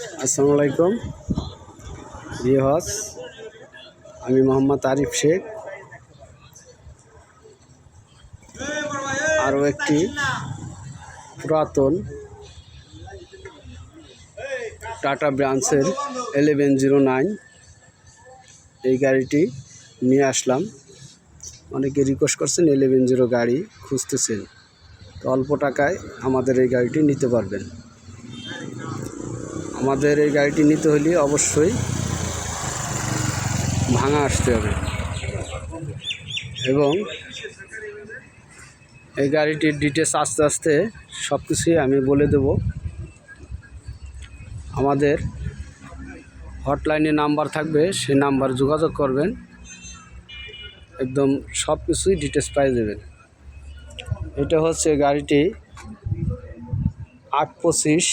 আসসালামু আলাইকুম। রিহস আমি মোহাম্মদ আরিফ শেখ। আরও একটি পুরাতন টাটা ব্রাঞ্চের এলেভেন জিরো নাইন। এই গাড়িটি নিয়ে আসলাম। অনেকে রিকোয়েস্ট করছেন এলেভেন জিরো গাড়ি খুঁজতেছেন। তো অল্প টাকায় আমাদের এই গাড়িটি নিতে পারবেন। আমাদের এই গাড়িটি নিতে হলে অবশ্যই ভাঙা আসতে হবে। এবং এই গাড়িটির ডিটেলস আস্তে আস্তে সব কিছুই আমি বলে দেব। আমাদের হটলাইনে নাম্বার থাকবে, সেই নাম্বার যোগাযোগ করবেন। একদম সব কিছুই ডিটেলস পাই দেবেন। এটা হচ্ছে গাড়িটি আট পঁচিশ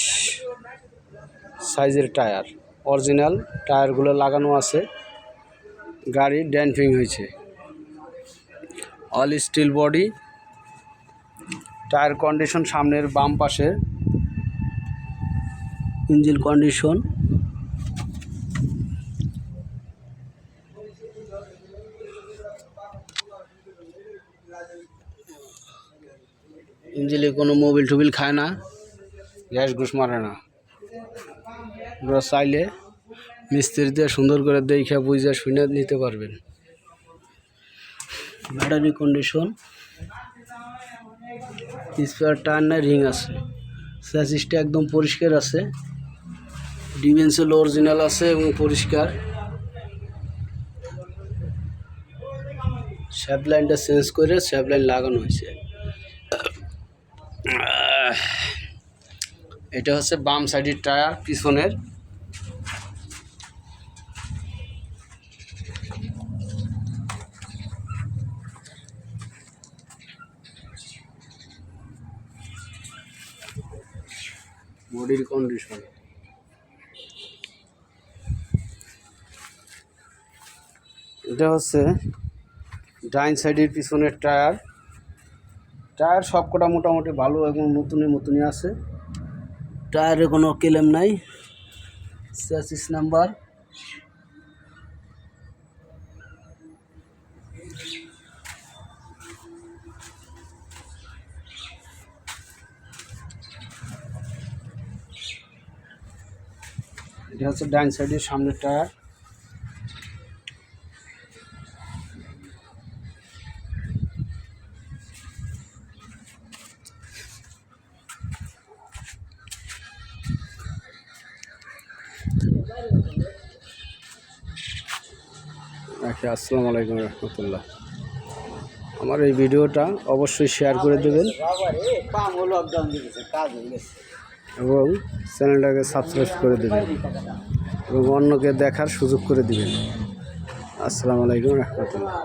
সাইজের টায়ার। অরিজিনাল টায়ারগুলো লাগানো আছে। গাড়ি ড্যাম্পিং হয়েছে। All steel body tyre condition সামনের বাম পাশে। ইঞ্জিন কন্ডিশন ইঞ্জিনে কোনো মোবিল টুবিল খায় না। গ্যাস ঘুষ মারে না। আপনারা চাইলে মিস্ত্রি দিয়ে সুন্দর করে দেখে বুঝে শুনে নিতে পারবেন। ব্যাটারি কন্ডিশন স্পেয়ার টায়ার না রিং আছে। স্যাসিসটা একদম পরিষ্কার আছে। ডিমেন্সেল অরিজিনাল আছে এবং পরিষ্কার। লাইনটা চেঞ্জ করে লাইন লাগানো হয়েছে। এটা হচ্ছে বাম সাইডের টায়ার, পিছনের। বডির কন্ডিশন এটা হচ্ছে ডাইন সাইডের পিছনের টায়ার। টায়ার সবকটা মোটামুটি ভালো এবং নতুনের মতনই আছে। টায়ারে কোনো ক্লেম নাই। Chassis number. এটা হচ্ছে ডাইন সাইডের সামনের টায়ার। আচ্ছা আসসালামু আলাইকুম রহমতুল্লাহ। আমার এই ভিডিওটা অবশ্যই শেয়ার করে দেবেন। এবং চ্যানেলটাকে সাবস্ক্রাইব করে দেবেন। এবং অন্যকে দেখার সুযোগ করে দেবেন। আসসালামু আলাইকুম রহমতুল্লাহ।